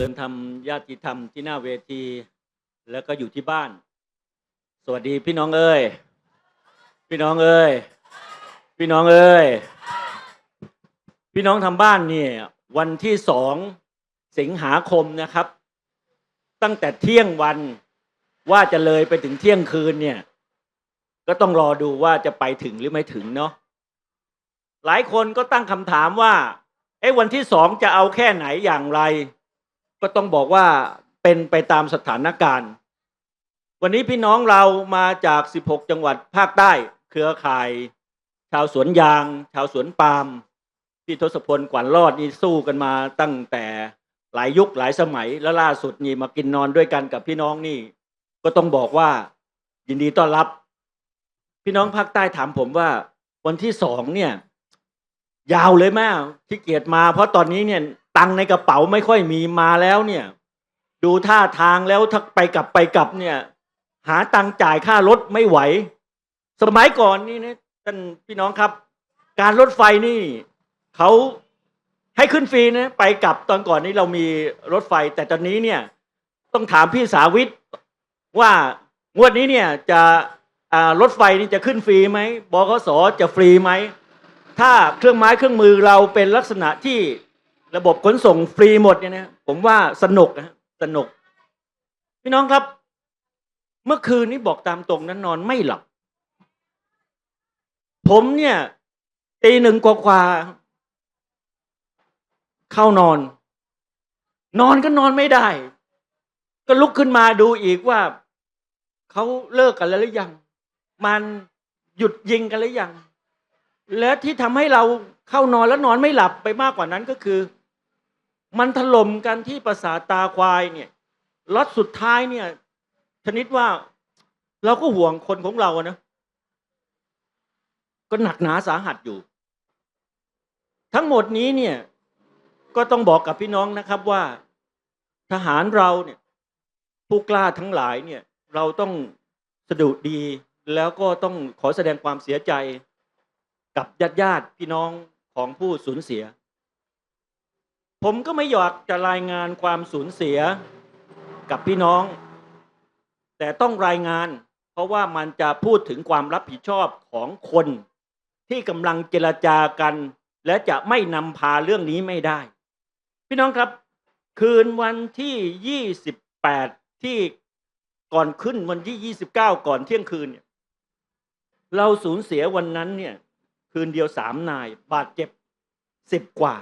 ริญธรรมญาติธรรมที่หน้าเวที แล้วก็อยู่ที่บ้าน สวัสดีพี่น้องเอ้ยพี่น้องเอ้ยพี่น้องเอ้ยพี่น้องทำบ้านเนี่ยวันที่สองสิงหาคมนะครับ ตั้งแต่เที่ยงวันว่าจะเลยไปถึงเที่ยงคืนเนี่ย ก็ต้องรอดูว่าจะไปถึงหรือไม่ถึงเนาะหลายคนก็ตั้งคำถามว่าเอ้วันที่สองจะเอาแค่ไหนอย่างไร ก็ต้องบอกว่าเป็นไปตามสถานการณ์ วันนี้พี่น้องเรามาจาก 16 จังหวัดภาคใต้ เครือข่าย ชาวสวนยาง ชาวสวนปาล์มพี่ทศพลกวันรอดนี่สู้กันมาตั้งแต่หลายยุคหลายสมัยแล้วล่าสุดนี่มากินนอนด้วยกันกับพี่น้องนี่ ก็ต้องบอกว่า ยินดีต้อนรับ พี่น้องภาคใต้ถามผมว่า วันที่สองเนี่ย ยาวเลยแม่ที่เกียจมา เพราะตอนนี้เนี่ย ตังในกระเป๋าไม่ค่อยมีมาแล้วเนี่ย ดูท่าทางแล้วถ้าไปกลับไปกลับเนี่ย หาตังจ่ายค่ารถไม่ไหว สมัยก่อนนี่นะท่านพี่น้องครับ การรถไฟนี่เขาให้ขึ้นฟรีนะไปกลับตอนก่อนนี้เรามีรถไฟ แต่ตอนนี้เนี่ย ต้องถามพี่สาวิทย์ว่างวดนี้เนี่ยจะรถไฟนี่จะขึ้นฟรีไหมบขสจะฟรีไหมถ้าเครื่องไม้เครื่องมือเราเป็นลักษณะที่ ระบบขนส่งฟรีหมดเนี่ยนะผมว่าสนุกนะสนุก พี่น้องครับ เมื่อคืนนี้บอกตามตรงนั้นนอนไม่หลับ ผมเนี่ยตีหนึ่งกว่าๆเข้านอน นอนก็นอนไม่ได้ ก็ลุกขึ้นมาดูอีกว่าเขาเลิกกันแล้วหรือยัง มันหยุดยิงกันหรือยังและที่ทำให้เราเข้านอนแล้วนอนไม่หลับไปมากกว่านั้นก็คือ มันถล่มกันที่ประสาตาควายเนี่ยล็อตสุดท้ายเนี่ยชนิดว่าเราก็ห่วงคนของเราอะนะก็หนักหนาสาหัสอยู่ ทั้งหมดนี้เนี่ยก็ต้องบอกกับพี่น้องนะครับว่า ทหารเราเนี่ยผู้กล้าทั้งหลายเนี่ยเราต้องสะดุดีแล้วก็ต้องขอแสดงความเสียใจกับญาติญาติพี่น้องของผู้สูญเสีย ผมก็ไม่อยากจะรายงานความสูญเสียกับพี่น้อง แต่ต้องรายงาน เพราะว่ามันจะพูดถึงความรับผิดชอบของคน ที่กำลังเจรจากัน และจะไม่นำพาเรื่องนี้ไม่ได้ พี่น้องครับ คืนวันที่ 28 ที่ก่อนขึ้นวันที่ 29 ก่อนเที่ยงคืนเนี่ยเราสูญเสียวันนั้นเนี่ยคืนเดียวสามนาย บาดเจ็บสิบกว่า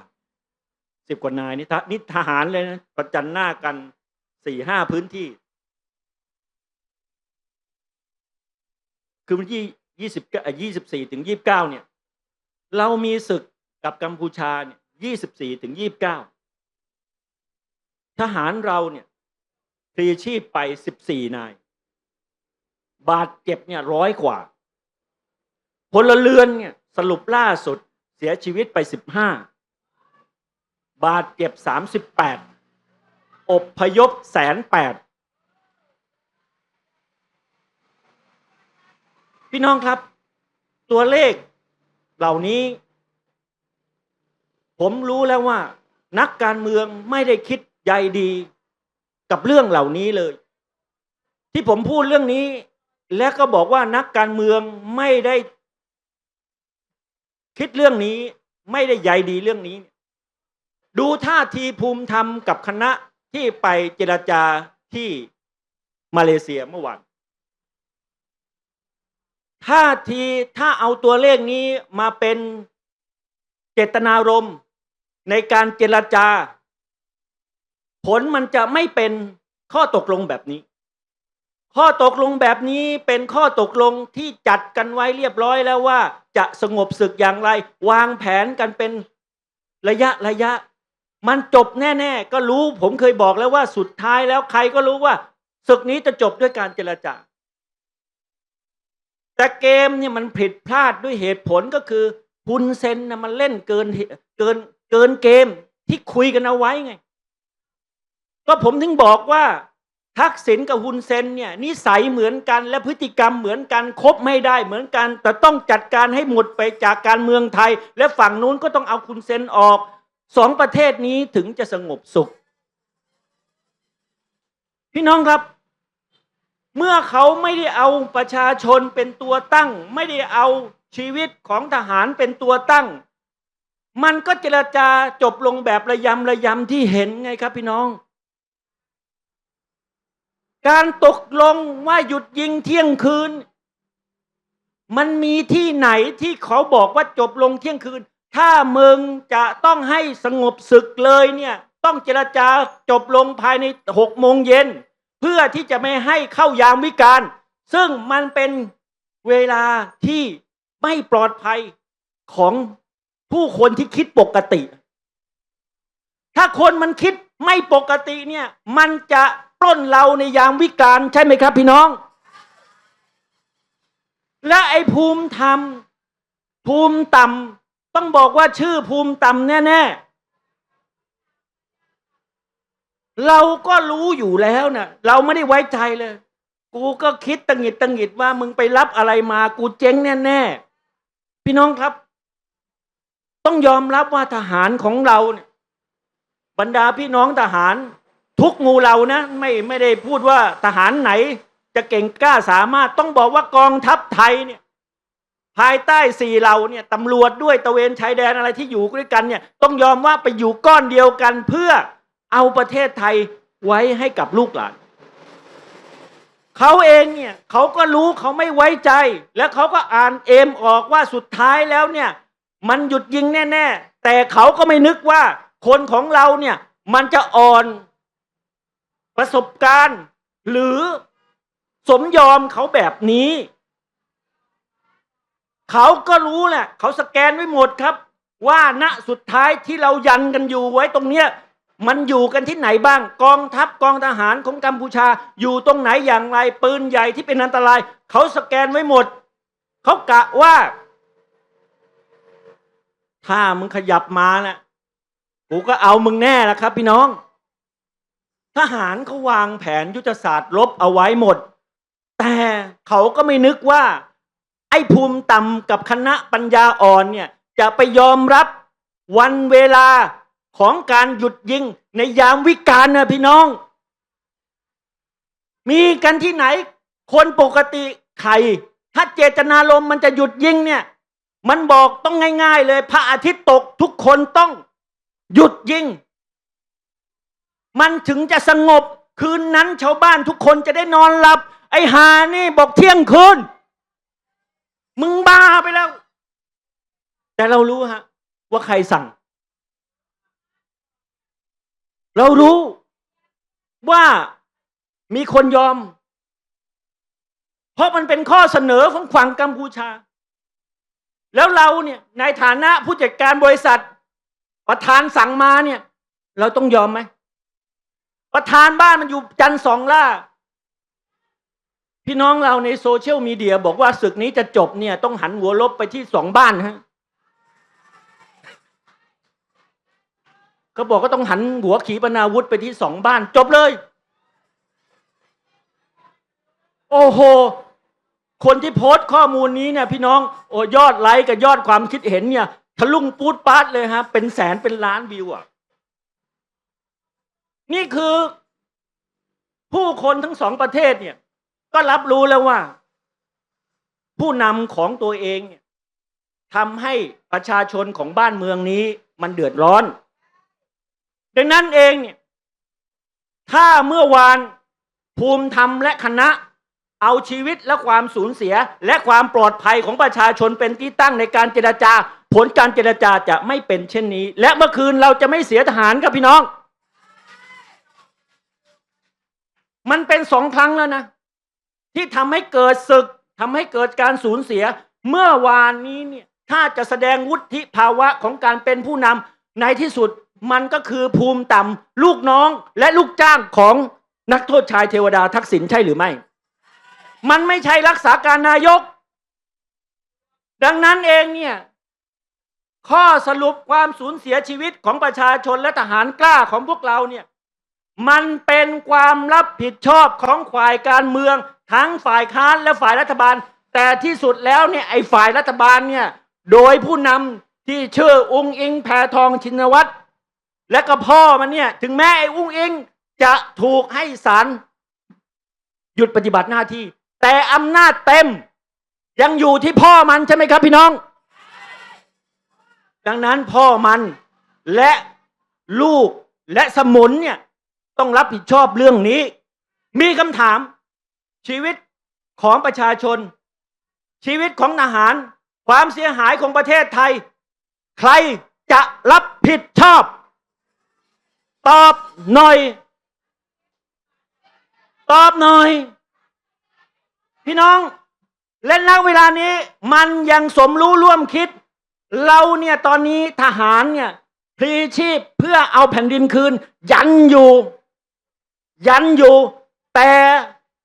สิบกว่านายนี่ทนี่ทหารเลยนะประจันหน้ากันสี่ห้าพื้นที่ คือวันที่ยี่สิบยี่สิบสี่ถึงยี่บเก้าเนี่ย เรามีศึกกับกัมพูชาเนี่ยยี่สิบสี่ถึงยี่บเก้าทหารเราเนี่ยพลีชีพไปสิบสี่นาย บาดเจ็บเนี่ยร้อยกว่าพลเรือนเนี่ยสรุปล่าสุดเสียชีวิตไปสิบห้า บาดเจ็บสามสิบแปดอบพยพแสนแปดพี่น้องครับ ตัวเลขเหล่านี้ ผมรู้แล้วว่า นักการเมืองไม่ได้คิดใยดีกับเรื่องเหล่านี้เลย ที่ผมพูดเรื่องนี้ และก็บอกว่านักการเมืองไม่ได้คิดเรื่องนี้ ไม่ได้ใยดีเรื่องนี้ ดูท่าทีภูมิธรรมกับคณะที่ไปเจรจาที่มาเลเซียเมื่อวานท่าทีถ้าเอาตัวเลขนี้มาเป็นเจตนารมณ์ในการเจรจา ผลมันจะไม่เป็นข้อตกลงแบบนี้ ข้อตกลงแบบนี้เป็นข้อตกลงที่จัดกันไว้เรียบร้อยแล้วว่า จะสงบศึกอย่างไร วางแผนกันเป็นระยะระยะ มันจบแน่ ๆ ก็รู้ผมเคยบอกแล้วว่าสุดท้ายแล้วใครก็รู้ว่าศึกนี้จะจบด้วยการเจรจาแต่เกมเนี่ยมันผิดพลาดด้วยเหตุผลก็คือฮุนเซนนะมันเล่นเกินเกินเกินเกมที่คุยกันเอาไว้ไง ก็ผมถึงบอกว่าทักษิณกับฮุนเซนเนี่ยนิสัยเหมือนกันและพฤติกรรมเหมือนกันคบไม่ได้เหมือนกัน แต่ต้องจัดการให้หมดไปจากการเมืองไทย และฝั่งนู้นก็ต้องเอาฮุนเซนออก สองประเทศนี้ถึงจะสงบสุข พี่น้องครับ เมื่อเขาไม่ได้เอาประชาชนเป็นตัวตั้ง ไม่ได้เอาชีวิตของทหารเป็นตัวตั้ง มันก็เจรจาจบลงแบบระยำระยำที่เห็นไงครับพี่น้อง การตกลงว่าหยุดยิงเที่ยงคืน มันมีที่ไหนที่เขาบอกว่าจบลงเที่ยงคืน ถ้ามึงจะต้องให้สงบศึกเลยเนี่ยต้องเจรจาจบลงภายในหกโมงเย็น เพื่อที่จะไม่ให้เข้ายามวิการ ซึ่งมันเป็นเวลาที่ไม่ปลอดภัยของผู้คนที่คิดปกติ ถ้าคนมันคิดไม่ปกติเนี่ยมันจะปล้นเราในยามวิการใช่ไหมครับพี่น้อง และไอ้ภูมิธรรมภูมิต่ำ ต้องบอกว่าชื่อภูมิต่ำแน่ๆ เราก็รู้อยู่แล้วนะ่ะเราไม่ได้ไว้ใจเลย กูก็คิดตังหิดตังหิดว่า มึงไปรับอะไรมา กูเจ๊งแน่ๆ พี่น้องครับ ต้องยอมรับว่าทหารของเราเนี่ยบรรดาพี่น้องทหาร ทุกงูเรานะ ไม่ไม่ได้พูดว่าทหารไหน จะเก่งกล้าสามารถต้องบอกว่ากองทัพไทยเนี่ย ภายใต้สี่เราเนี่ยตำรวจด้วยตะเวนชายแดนอะไรที่อยู่ด้วยกันเนี่ยต้องยอมว่าไปอยู่ก้อนเดียวกันเพื่อเอาประเทศไทยไว้ให้กับลูกหลานเขาเองเนี่ยเขาก็รู้เขาไม่ไว้ใจ แล้วเขาก็อ่านเอมออกว่าสุดท้ายแล้วเนี่ยมันหยุดยิงแน่ๆ แต่เขาก็ไม่นึกว่าคนของเราเนี่ยมันจะอ่อนประสบการณ์ หรือสมยอมเขาแบบนี้ เขาก็รู้แหละเขาสแกนไว้หมดครับ ว่าณสุดท้ายที่เรายันกันอยู่ไว้ตรงเนี้ยมันอยู่กันที่ไหนบ้าง กองทัพกองทหารของกัมพูชา อยู่ตรงไหนอย่างไรปืนใหญ่ที่เป็นอันตราย เขาสแกนไว้หมด เขากะว่า ถ้ามึงขยับมานะกูก็เอามึงแน่ละครับ พี่น้อง ทหารเขาวางแผนยุทธศาสตร์ลบเอาไว้หมด แต่เขาก็ไม่นึกว่า ไอ้ภูมิต่ำกับคณะปัญญาอ่อนเนี่ยจะไปยอมรับวันเวลาของการหยุดยิงในยามวิกาลนะพี่น้อง มีกันที่ไหน คนปกติใคร ถ้าเจตนารมมันจะหยุดยิงเนี่ย มันบอกต้องง่าย ๆ เลย พระอาทิตย์ตกทุกคนต้องหยุดยิง มันถึงจะสงบคืนนั้นชาวบ้านทุกคนจะได้นอนหลับ ไอ้หานี่บอกเที่ยงคืน มึงบ้าไปแล้ว แต่เรารู้ฮะ ว่าใครสั่ง เรารู้ว่ามีคนยอม เพราะมันเป็นข้อเสนอของฝั่งกัมพูชา แล้วเราเนี่ยในฐานะผู้จัดการบริษัท ประธานสั่งมาเนี่ย เราต้องยอมไหม ประธานบ้านมันอยู่จันทร์สองล่า พี่น้องเราในโซเชียลมีเดียบอกว่าศึกนี้จะจบเนี่ยต้องหันหัวลบไปที่สองบ้านฮะเขาบอกก็ต้องหันหัวขีปนาวุธไปที่สองบ้าน จบเลย โอ้โห คนที่โพสต์ข้อมูลนี้เนี่ยพี่น้องโอ้ยอดไลค์กับยอดความคิดเห็นเนี่ยทะลุงปูดปาดเลยฮะ เป็นแสนเป็นล้านวิวอะ นี่คือ ผู้คนทั้งสองประเทศเนี่ย ก็รับรู้แล้วว่า ผู้นำของตัวเองทำให้ประชาชนของบ้านเมืองนี้มันเดือดร้อน ดังนั้นเองเนี่ยถ้าเมื่อวานภูมิธรรมและคณะเอาชีวิตและความสูญเสียและความปลอดภัยของประชาชนเป็นที่ตั้งในการเจรจา ผลการเจรจาจะไม่เป็นเช่นนี้ และเมื่อคืนเราจะไม่เสียทหารครับพี่น้อง มันเป็นสองครั้งแล้วนะ ที่ทำให้เกิดศึกทำให้เกิดการสูญเสีย เมื่อวานนี้เนี่ยถ้าจะแสดงวุฒิภาวะของการเป็นผู้นำในที่สุดมันก็คือภูมิต่ำลูกน้องและลูกจ้างของนักโทษชายเทวดาทักษิณใช่หรือไม่ มันไม่ใช่รักษาการนายก ดังนั้นเองเนี่ยข้อสรุปความสูญเสียชีวิตของประชาชนและทหารกล้าของพวกเราเนี่ย มันเป็นความรับผิดชอบของฝ่ายการเมือง ทั้งฝ่ายค้านและฝ่ายรัฐบาล แต่ที่สุดแล้วเนี่ยไอ้ฝ่ายรัฐบาลเนี่ยโดยผู้นำที่ชื่อองค์อิงแพทองชินวัตรและก็พ่อมันเนี่ย ถึงแม้ไอ้อุ้งอิงจะถูกให้ศาลหยุดปฏิบัติหน้าที่ แต่อำนาจเต็ม ยังอยู่ที่พ่อมันใช่ไหมครับพี่น้อง ดังนั้นพ่อมันและลูกและสมุนเนี่ย ต้องรับผิดชอบเรื่องนี้ มีคำถาม ชีวิตของประชาชน ชีวิตของทหาร ความเสียหายของประเทศไทย ใครจะรับผิดชอบ ตอบหน่อย ตอบหน่อย พี่น้องและณเวลานี้มันยังสมรู้ร่วมคิด เราเนี่ยตอนนี้ทหารเนี่ยพลีชีพเพื่อเอาแผ่นดินคืน ยันอยู่ ยันอยู่ แต่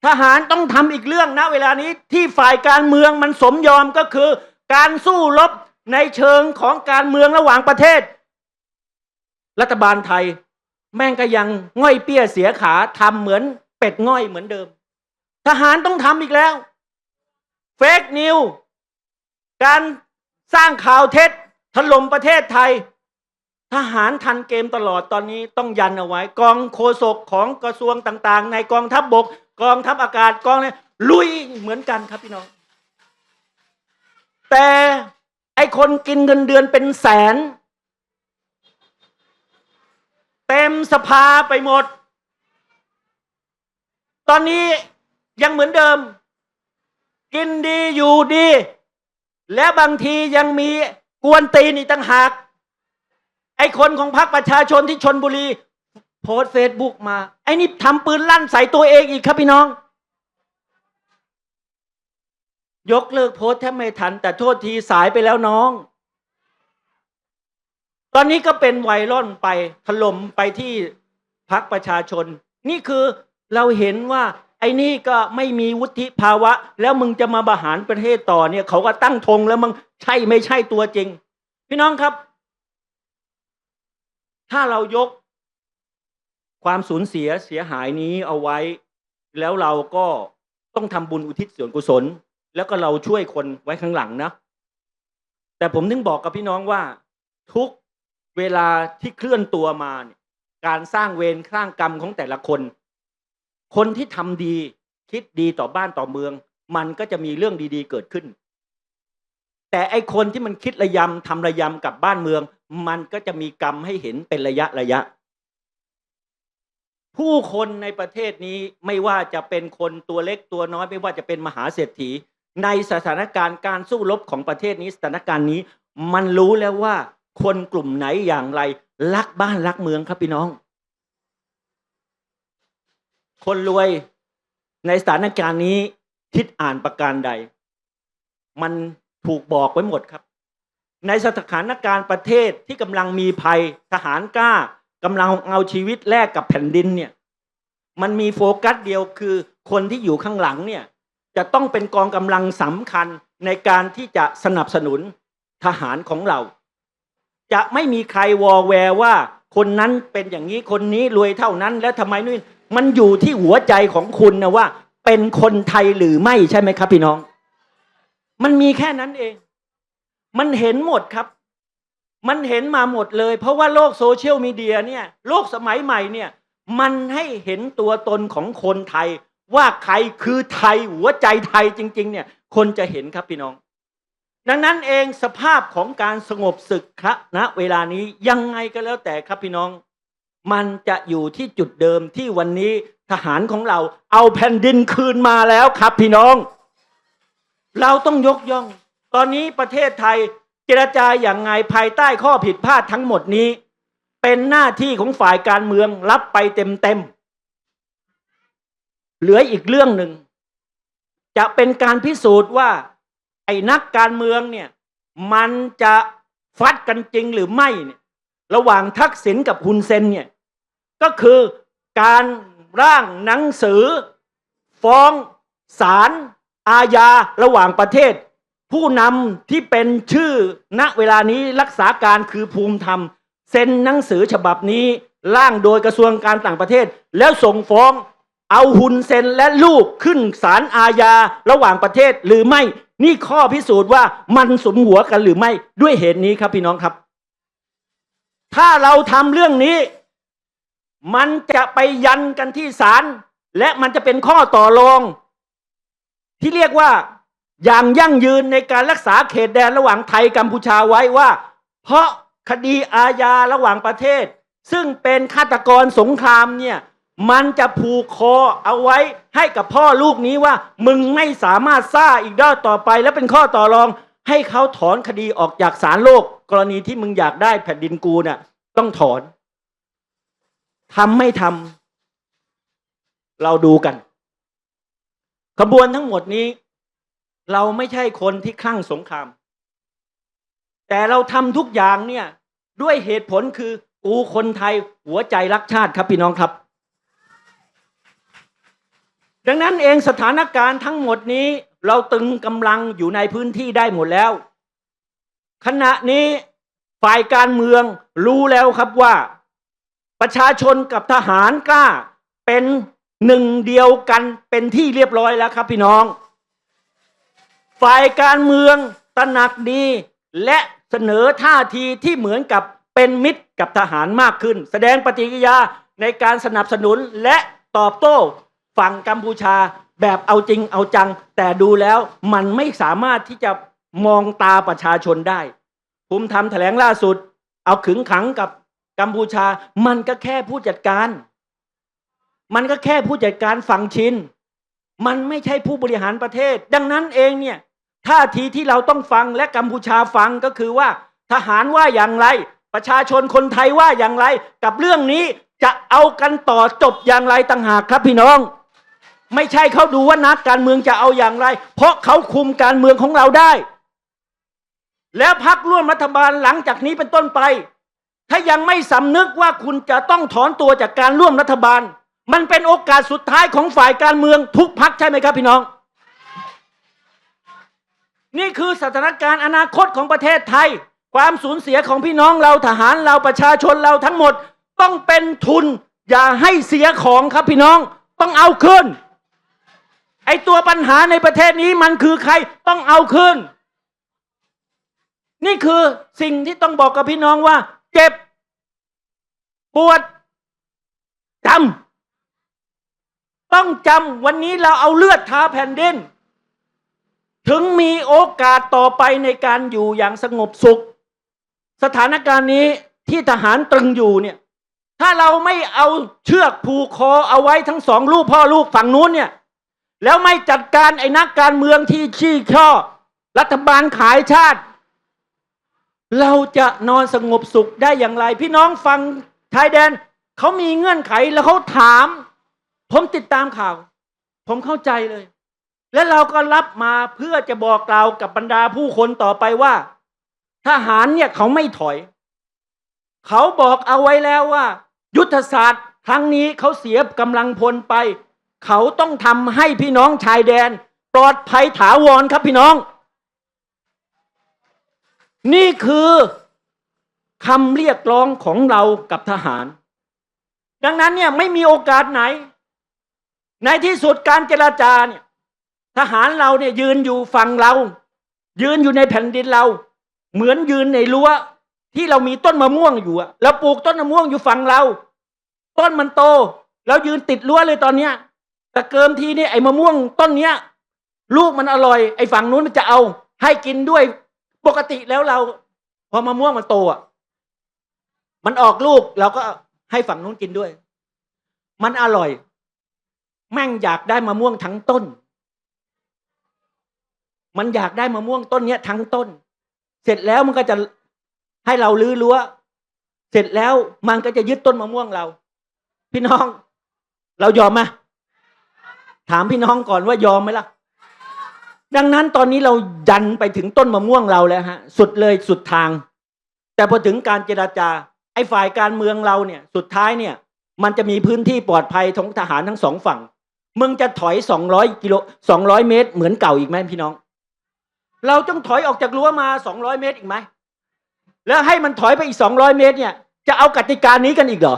ทหารต้องทำอีกเรื่องนะเวลานี้ที่ฝ่ายการเมืองมันสมยอมก็คือ การสู้รบในเชิงของการเมืองระหว่างประเทศ รัฐบาลไทย แม่งก็ยังง่อยเปี้ยเสียขาทำเหมือนเป็ดง่อยเหมือนเดิม ทหารต้องทำอีกแล้วเฟกนิวการสร้างข่าวเท็จถล่มประเทศไทย ทหารทันเกมตลอดตอนนี้ต้องยันเอาไว้ กองโฆษกของกระทรวงต่าง ๆ ในกองทัพบบก กองทัพอากาศกองเนี่ยลุยเหมือนกันครับพี่น้อง แต่ไอคนกินเงินเดือนเป็นแสน เต็มสภาไปหมด ตอนนี้ยังเหมือนเดิม กินดีอยู่ดี และบางทียังมีกวนตีนอีกต่างหาก ไอ้คนของพรรคประชาชนที่ชนบุรี โพสเฟซบุ๊กมา ไอ้นี่ทำปืนลั่นใส่ตัวเองอีกครับพี่น้อง ยกเลิกโพสแทบไม่ทัน แต่โทษทีสายไปแล้วน้อง ตอนนี้ก็เป็นไวรัลไปถล่มไปที่พักประชาชน นี่คือเราเห็นว่า ไอ้นี่ก็ไม่มีวุฒิภาวะ แล้วมึงจะมาบริหารประเทศต่อเนี่ย เขาก็ตั้งธงแล้วมึงใช่ไม่ใช่ตัวจริง พี่น้องครับ ถ้าเรายกความสูญเสียเสียหายนี้เอาไว้ แล้วเราก็ต้องทำบุญอุทิศส่วนกุศล แล้วก็เราช่วยคนไว้ข้างหลังนะ แต่ผมถึงบอกกับพี่น้องว่า ทุกเวลาที่เคลื่อนตัวมาเนี่ยการสร้างเวรสร้างกรรมของแต่ละคน คนที่ทำดีคิดดีต่อบ้านต่อเมือง มันก็จะมีเรื่องดีๆ เกิดขึ้น แต่ไอคนที่มันคิดระยำทำระยำกับบ้านเมือง มันก็จะมีกรรมให้เห็นเป็นระยะระยะ ผู้คนในประเทศนี้ไม่ว่าจะเป็นคนตัวเล็กตัวน้อย ไม่ว่าจะเป็นมหาเศรษฐี ในสถานการณ์การสู้รบของประเทศนี้สถานการณ์นี้ มันรู้แล้วว่า คนกลุ่มไหนอย่างไร รักบ้านรักเมืองครับพี่น้อง คนรวยในสถานการณ์นี้คิดอ่านประการใด มัน ถูกบอกไว้หมดครับ ในสถานการณ์ประเทศที่กำลังมีภัยทหารกล้ากำลังเอาชีวิตแลกกับแผ่นดินเนี่ยมันมีโฟกัสเดียวคือคนที่อยู่ข้างหลังเนี่ยจะต้องเป็นกองกำลังสำคัญในการที่จะสนับสนุนทหารของเรา จะไม่มีใครวอแวร์ว่าคนนั้นเป็นอย่างนี้คนนี้รวยเท่านั้น แล้วทำไมนู่นมันอยู่ที่หัวใจของคุณนะว่า เป็นคนไทยหรือไม่ใช่ไหมครับพี่น้อง มันมีแค่นั้นเอง มันเห็นหมดครับ มันเห็นมาหมดเลย เพราะว่าโลกโซเชียลมีเดียเนี่ย โลกสมัยใหม่เนี่ย มันให้เห็นตัวตนของคนไทย ว่าใครคือไทยหัวใจไทยจริง ๆ เนี่ย คนจะเห็นครับพี่น้อง ดังนั้นเองสภาพของการสงบศึกครับณเวลานี้ยังไงก็แล้วแต่ครับพี่น้อง มันจะอยู่ที่จุดเดิมที่วันนี้ทหารของเราเอาแผ่นดินคืนมาแล้วครับพี่น้อง เราต้องยกย่อง ตอนนี้ประเทศไทยเจรจาอย่างไงภายใต้ข้อผิดพลาดทั้งหมดนี้ เป็นหน้าที่ของฝ่ายการเมืองรับไปเต็มๆเหลืออีกเรื่องหนึ่ง จะเป็นการพิสูจน์ว่า ไอ้นักการเมืองเนี่ย มันจะฟัดกันจริงหรือไม่เนี่ยระหว่างทักษิณกับฮุนเซนเนี่ย ก็คือการร่างหนังสือ ฟ้องศาล อาญาระหว่างประเทศ ผู้นำที่เป็นชื่อณเวลานี้รักษาการคือภูมิธรรมเซ็นหนังสือฉบับนี้ร่างโดยกระทรวงการต่างประเทศ แล้วส่งฟ้องเอาฮุนเซนและลูกขึ้นศาลอาญาระหว่างประเทศหรือไม่นี่ข้อพิสูจน์ว่ามันสมหัวกันหรือไม่ด้วยเหตุนี้ครับพี่น้องครับ ถ้าเราทำเรื่องนี้ มันจะไปยันกันที่ศาลและมันจะเป็นข้อต่อรอง ที่เรียกว่าอย่างยั่งยืนในการรักษาเขตแดนระหว่างไทยกัมพูชาไว้ว่า เพราะคดีอาญาระหว่างประเทศ ซึ่งเป็นฆาตกรสงครามเนี่ยมันจะผูกคอเอาไว้ให้กับพ่อลูกนี้ว่า มึงไม่สามารถซ่าอีกได้ต่อไป และเป็นข้อต่อรอง ให้เขาถอนคดีออกจากศาลโลก กรณีที่มึงอยากได้แผ่นดินกูเน่ะต้องถอนทำไม่ทำเราดูกัน ขบวนทั้งหมดนี้ เราไม่ใช่คนที่คลั่งสงคราม แต่เราทำทุกอย่างเนี่ย ด้วยเหตุผลคือ กูคนไทยหัวใจรักชาติครับพี่น้องครับ ดังนั้นเองสถานการณ์ทั้งหมดนี้ เราตึงกำลังอยู่ในพื้นที่ได้หมดแล้ว ขณะนี้ฝ่ายการเมืองรู้แล้วครับว่า ประชาชนกับทหารกล้าเป็น หนึ่งเดียวกันเป็นที่เรียบร้อยแล้วครับพี่น้อง ฝ่ายการเมืองตระหนักดีและเสนอท่าทีที่เหมือนกับเป็นมิตรกับทหารมากขึ้น แสดงปฏิกิริยาในการสนับสนุนและตอบโต้ฝั่งกัมพูชาแบบเอาจริงเอาจัง แต่ดูแล้วมันไม่สามารถที่จะมองตาประชาชนได้ภูมิธรรมแถลงล่าสุด เอาขึงขังกับกัมพูชามันก็แค่ผู้จัดการ มันก็แค่ผู้จัดการฝั่งชินมันไม่ใช่ผู้บริหารประเทศ ดังนั้นเองเนี่ยท่าทีที่เราต้องฟังและกัมพูชาฟังก็คือว่า ทหารว่าอย่างไร ประชาชนคนไทยว่าอย่างไร กับเรื่องนี้จะเอากันต่อจบอย่างไรต่างหากครับพี่น้อง ไม่ใช่เขาดูว่านักการเมืองจะเอาอย่างไร เพราะเขาคุมการเมืองของเราได้ แล้วพักร่วมรัฐบาลหลังจากนี้เป็นต้นไป ถ้ายังไม่สำนึกว่าคุณจะต้องถอนตัวจากการร่วมรัฐบาล มันเป็นโอกาสสุดท้ายของฝ่ายการเมืองทุกพักใช่ไหมครับพี่น้อง นี่คือสถานการณ์อนาคตของประเทศไทย ความสูญเสียของพี่น้องเราทหารเราประชาชนเราทั้งหมด ต้องเป็นทุน อย่าให้เสียของครับพี่น้อง ต้องเอาขึ้น ไอตัวปัญหาในประเทศนี้มันคือใครต้องเอาขึ้น นี่คือสิ่งที่ต้องบอกกับพี่น้องว่า เจ็บ ปวดจำ ต้องจำวันนี้เราเอาเลือดทาแผ่นดิน ถึงมีโอกาสต่อไปในการอยู่อย่างสงบสุข สถานการณ์นี้ที่ทหารตรึงอยู่เนี่ย ถ้าเราไม่เอาเชือกผูกคอเอาไว้ทั้งสองลูกพ่อลูกฝั่งนู้นเนี่ย แล้วไม่จัดการไอ้นักการเมืองที่ขี้ช่อ รัฐบาลขายชาติ เราจะนอนสงบสุขได้อย่างไร พี่น้องฟังชายแดนเขามีเงื่อนไขแล้วเขาถาม ผมติดตามข่าว ผมเข้าใจเลย และเราก็รับมาเพื่อจะบอกกล่าวกับบรรดาผู้คนต่อไปว่า ทหารเนี่ยเขาไม่ถอย เขาบอกเอาไว้แล้วว่า ยุทธศาสตร์ ครั้งนี้เขาเสียกำลังพลไป เขาต้องทำให้พี่น้องชายแดน ปลอดภัยถาวรครับพี่น้อง นี่คือคำเรียกร้องของเรากับทหาร ดังนั้นเนี่ยไม่มีโอกาสไหน ในที่สุดการเจราจาเนี่ยทหารเราเนี่ยยืนอยู่ฝั่งเรา ยืนอยู่ในแผ่นดินเรา เหมือนยืนในรั้วที่เรามีต้นมะม่วงอยู่อะเราปลูกต้นมะม่วงอยู่ฝั่งเรา ต้นมันโตเรายืนติดรั้วเลยตอนเนี้ยแต่เกิมทีนี่ไอ้มะม่วงต้นเนี้ย ลูกมันอร่อยไอ้ฝั่งนู้นมันจะเอา ให้กินด้วยปกติแล้วเราพอมะม่วงมันโตอะมันออกลูกเราก็ให้ฝั่งนู้นกินด้วย มันอร่อย แม่งอยากได้มะม่วงทั้งต้น มันอยากได้มะม่วงต้นเนี้ยทั้งต้น เสร็จแล้วมันก็จะให้เราลื้อรั้ว เสร็จแล้วมันก็จะยึดต้นมะม่วงเรา พี่น้อง เรายอมไหมถามพี่น้องก่อนว่ายอมไหมล่ะ ดังนั้นตอนนี้เรายันไปถึงต้นมะม่วงเราแล้วฮะ สุดเลยสุดทาง แต่พอถึงการเจราจา ไอ้ฝ่ายการเมืองเราเนี่ย สุดท้ายเนี่ย มันจะมีพื้นที่ปลอดภัยของทหารทั้งสองฝั่ง มึงจะถอยสองร้อยกิโลสองร้อยเมตร เหมือนเก่าอีกไหมพี่น้อง เราต้องถอยออกจากรั้วมาสองร้อยเมตรอีกไหมแล้วให้มันถอยไปอีกสองร้อยเมตร เนี่ย จะเอากติกานี้กันอีกเหรอ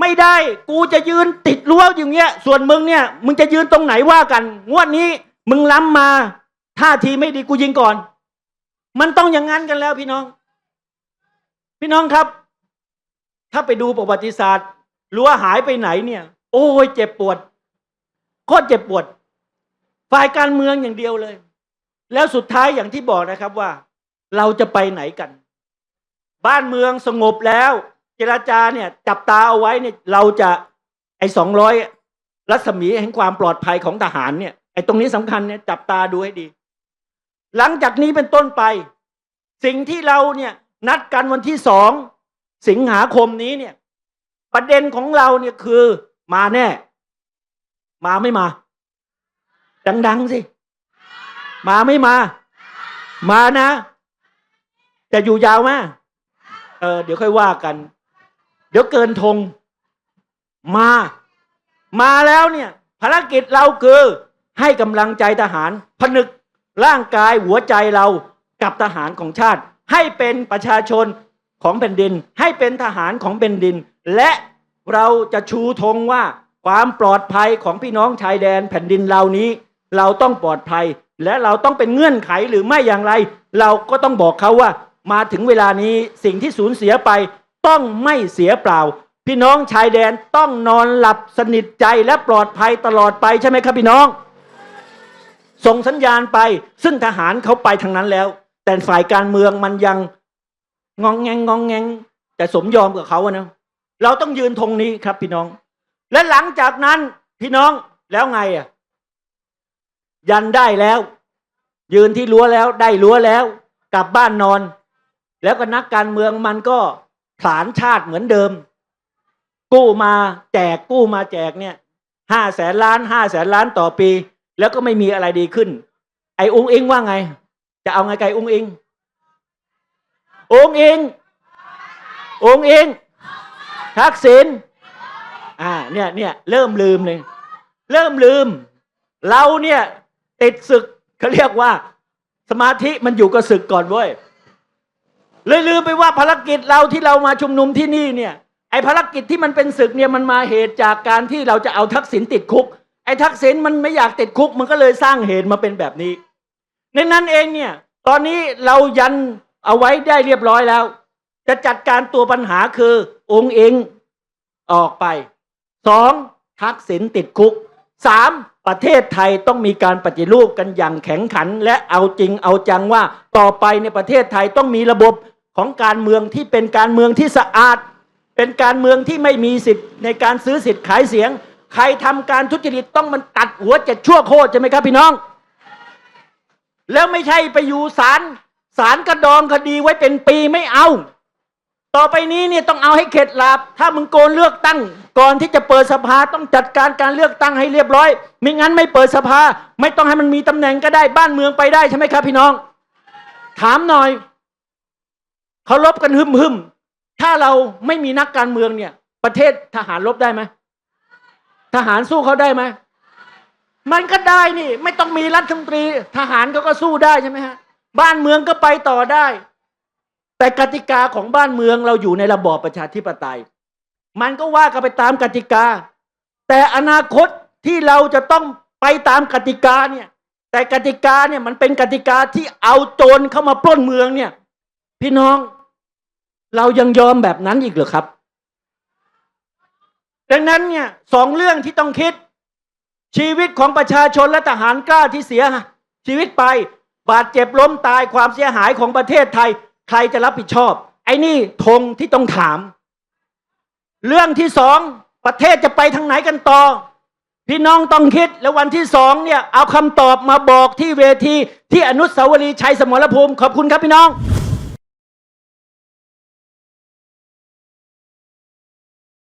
ไม่ได้กูจะยืนติดรั้วอย่างเงี้ย ส่วนมึงเนี่ย มึงจะยืนตรงไหนว่ากัน งวดนี้มึงล้ำมาท่าทีไม่ดีกูยิงก่อน มันต้องอย่างนั้นกันแล้วพี่น้อง พี่น้องครับ ถ้าไปดูประวัติศาสตร์รั้วหายไปไหนเนี่ย โอ้ยเจ็บปวด โคตรเจ็บปวด ฝ่ายการเมืองอย่างเดียวเลย แล้วสุดท้ายอย่างที่บอกนะครับว่า เราจะไปไหนกัน บ้านเมืองสงบแล้ว เจรจาเนี่ยจับตาเอาไว้เนี่ยเราจะไอ้สองร้อยรัศมีแห่งความปลอดภัยของทหารเนี่ยไอ้ตรงนี้สำคัญเนี่ยจับตาดูให้ดี หลังจากนี้เป็นต้นไป สิ่งที่เราเนี่ยนัดกันวันที่สองสิงหาคมนี้เนี่ย ประเด็นของเราเนี่ยคือมาแน่ มาไม่มา ดัง ๆ สิ มาไม่มา มานะจะอยู่ยาวไหมเออเดี๋ยวค่อยว่ากัน เดี๋ยวเกินธงมา มาแล้วเนี่ย ภารกิจเราคือให้กำลังใจทหาร ผนึกร่างกายหัวใจเรากับทหารของชาติ ให้เป็นประชาชนของแผ่นดิน ให้เป็นทหารของแผ่นดิน และเราจะชูธงว่า ความปลอดภัยของพี่น้องชายแดนแผ่นดินเหล่านี้ เราต้องปลอดภัย และเราต้องเป็นเงื่อนไขหรือไม่อย่างไร เราก็ต้องบอกเขาว่า มาถึงเวลานี้สิ่งที่สูญเสียไป ต้องไม่เสียเปล่า พี่น้องชายแดนต้องนอนหลับสนิทใจและปลอดภัยตลอดไปใช่ไหมครับพี่น้อง ส่งสัญญาณไปซึ่งทหารเขาไปทางนั้นแล้ว แต่ฝ่ายการเมืองมันยังงองแงงงองแงงแต่สมยอมกับเขาอะนะเราต้องยืนธงนี้ครับพี่น้อง และหลังจากนั้นพี่น้องแล้วไงอะ ยันได้แล้ว ยืนที่รั้วแล้วได้รั้วแล้ว กลับบ้านนอน แล้วก็นักการเมืองมันก็ผลานชาติเหมือนเดิม กู้มาแจกกู้มาแจกเนี่ยห้าแสนล้านห้าแสนล้านต่อปี แล้วก็ไม่มีอะไรดีขึ้น ไอ้องค์อิงว่าไง จะเอาไงไกองค์อิงองค์อิงองค์อิงทักษิณ อ่าเนี่ยเนี่ยเริ่มลืมเลย เริ่มลืม เราเนี่ยติดศึกเขาเรียกว่า สมาธิมันอยู่กับศึกก่อนเว้ยเลยลืมไปว่าภารกิจเราที่เรามาชุมนุมที่นี่เนี่ยไอ้ภารกิจที่มันเป็นศึกเนี่ยมันมาเหตุจากการที่เราจะเอาทักษิณติดคุก ไอ้ทักษิณมันไม่อยากติดคุก มันก็เลยสร้างเหตุมาเป็นแบบนี้ ในนั้นเองเนี่ย ตอนนี้เรายันเอาไว้ได้เรียบร้อยแล้ว จะจัดการตัวปัญหาคือองค์เองออกไป สองทักษิณติดคุกสามประเทศไทยต้องมีการปฏิรูปกันอย่างแข็งขัน และเอาจริงเอาจังว่า ต่อไปในประเทศไทยต้องมีระบบของการเมืองที่เป็นการเมืองที่สะอาด เป็นการเมืองที่ไม่มีสิทธิ์ในการซื้อสิทธิ์ขายเสียง ใครทำการทุจริตต้องมันตัดหัวเจ็ดชั่วโคตรใช่ไหมครับพี่น้อง แล้วไม่ใช่ไปอยู่ศาลศาลกระดองคดีไว้เป็นปีไม่เอา ต่อไปนี้เนี่ยต้องเอาให้เข็ดหลาบถ้ามึงโกนเลือกตั้ง ก่อนที่จะเปิดสภาต้องจัดการการเลือกตั้งให้เรียบร้อย ไม่งั้นไม่เปิดสภา ไม่ต้องให้มันมีตำแหน่งก็ได้บ้านเมืองไปได้ใช่ไหมครับ พี่น้อง ถามหน่อยเขารบกันหึมหึมถ้าเราไม่มีนักการเมืองเนี่ย ประเทศทหารรบได้ไหมทหารสู้เขาได้ไหมมันก็ได้นี่ ไม่ต้องมีรัฐมนตรี ทหารเขาก็สู้ได้ใช่ไหมฮะ บ้านเมืองก็ไปต่อได้ แต่กติกาของบ้านเมืองเราอยู่ในระบอบประชาธิปไตย มันก็ว่ากันไปตามกติกา แต่อนาคตที่เราจะต้องไปตามกติกาเนี่ย แต่กติกาเนี่ยมันเป็นกติกาที่เอาโจรเข้ามาปล้นเมืองเนี่ย พี่น้องเรายังยอมแบบนั้นอีกเหรอครับ ดังนั้นเนี่ยสองเรื่องที่ต้องคิด ชีวิตของประชาชนและทหารกล้าที่เสียชีวิตไป บาดเจ็บล้มตายความเสียหายของประเทศไทย ใครจะรับผิดชอบ ไอ้นี่ธงที่ต้องถาม เรื่องที่สองประเทศจะไปทางไหนกันต่อ พี่น้องต้องคิดแล้ววันที่สองเนี่ย เอาคำตอบมาบอกที่เวทีที่อนุสาวรีย์ชัยสมรภูมิขอบคุณครับพี่น้อง